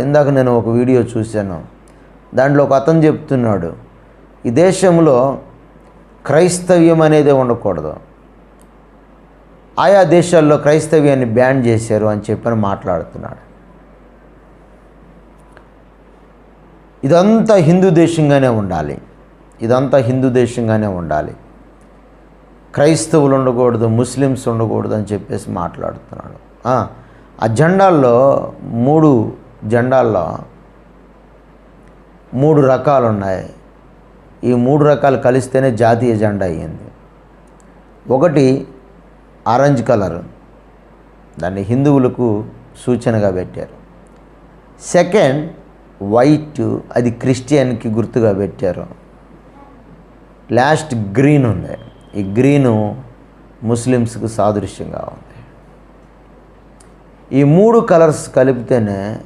ఇందాక నేను ఒక వీడియో చూశాను. దాంట్లో ఒక అతను చెప్తున్నాడు ఈ దేశంలో క్రైస్తవ్యం అనేది ఉండకూడదు. ఆయా దేశాల్లో క్రైస్తవ్యాన్ని బ్యాన్ చేశారు అని చెప్పని మాట్లాడుతున్నాడు. ఇదంతా హిందూ దేశంగానే ఉండాలి. ఇదంతా హిందూ దేశంగానే ఉండాలి. క్రైస్తవులు ఉండకూడదు ముస్లిమ్స్ ఉండకూడదు అని చెప్పేసి మాట్లాడుతున్నాడు. ఆ, ఆ జెండాల్లో మూడు జెండాల్లో మూడు రకాలు ఉన్నాయి ఈ మూడు రకాలు కలిస్తేనే జాతీయ జెండా అయ్యింది. ఒకటి ఆరెంజ్ కలర్. దాన్ని హిందువులకు సూచనగా పెట్టారు. సెకండ్ వైట్ అది క్రిస్టియన్కి గుర్తుగా పెట్టారు. లాస్ట్ గ్రీన్ ఉంది. ఈ గ్రీను ముస్లిమ్స్కు సాదృశ్యంగా ఉంది. ఈ మూడు కలర్స్ కలిపితేనే